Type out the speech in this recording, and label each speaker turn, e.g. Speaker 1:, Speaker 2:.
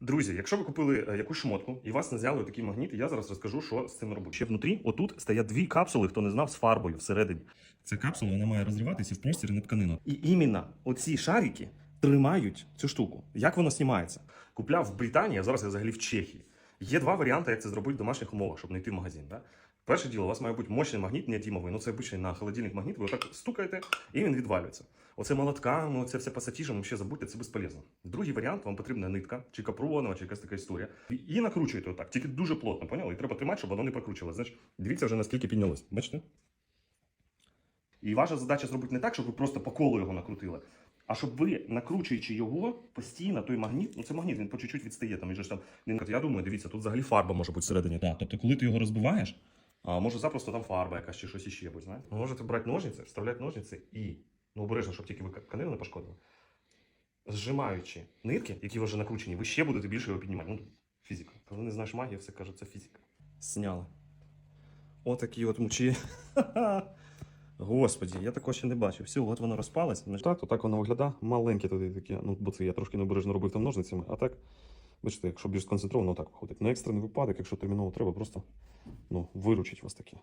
Speaker 1: Друзі, якщо ви купили е, якусь шмотку і вас не взяли такий магніт, я зараз розкажу, що з цим робити. Ще внутрі, отут стоять дві капсули, хто не знав, з фарбою всередині. Ця капсула вона має розриватися в простір не на тканину. І іменно оці шарики тримають цю штуку. Як воно знімається? Купляв в Британії, а зараз я взагалі в Чехії. Є два варіанти, як це зробити в домашніх умовах, щоб не йти в магазин. Да? Перше діло, у вас має бути мощний магніт, неодімовий. Ну це обичний на холодильник магніт, ви отак стукаєте, і він відвалюється. Оце молотками, оце все пасатіжем, ще забудьте, це безполезно. Другий варіант, вам потрібна нитка, чи капронова, чи якась така історія. І накручуєте отак, тільки дуже плотно, поняли? І треба тримати, щоб воно не прокручувалося. Знаєш, дивіться вже наскільки піднялось. Бачите? І ваша задача зробити не так, щоб ви просто по колу його накрутили, а щоб ви, накручуючи його, постійно той магніт, ну це магніт, він по чуть-чуть відстає. Там, же ж там, він, я думаю, дивіться, тут взагалі фарба може бути всередині. Так, тобто, коли ти його розбиваєш, а може запросто там фарба якась чи щось іще буде, знаєте? Можете брати ножниці, вставляти ножниці і, ну обережно, щоб тільки ви тканину не пошкодили. Зжимаючи нитки, які вже накручені, ви ще будете більше його піднімати. Ну, фізика. Коли не знаєш магію, все кажуть, це фізика. Сняли. Отакі от мучі. Господі, я такого ще не бачив. Все, от воно розпалось. Так, то так воно виглядає. Маленьке туди таке. Ну, бо це я трошки необережно робив там ножницями. А так, бачите, якщо більш сконцентровано, так виходить. На екстрений випадок, якщо терміново треба, просто ну, виручить вас таки.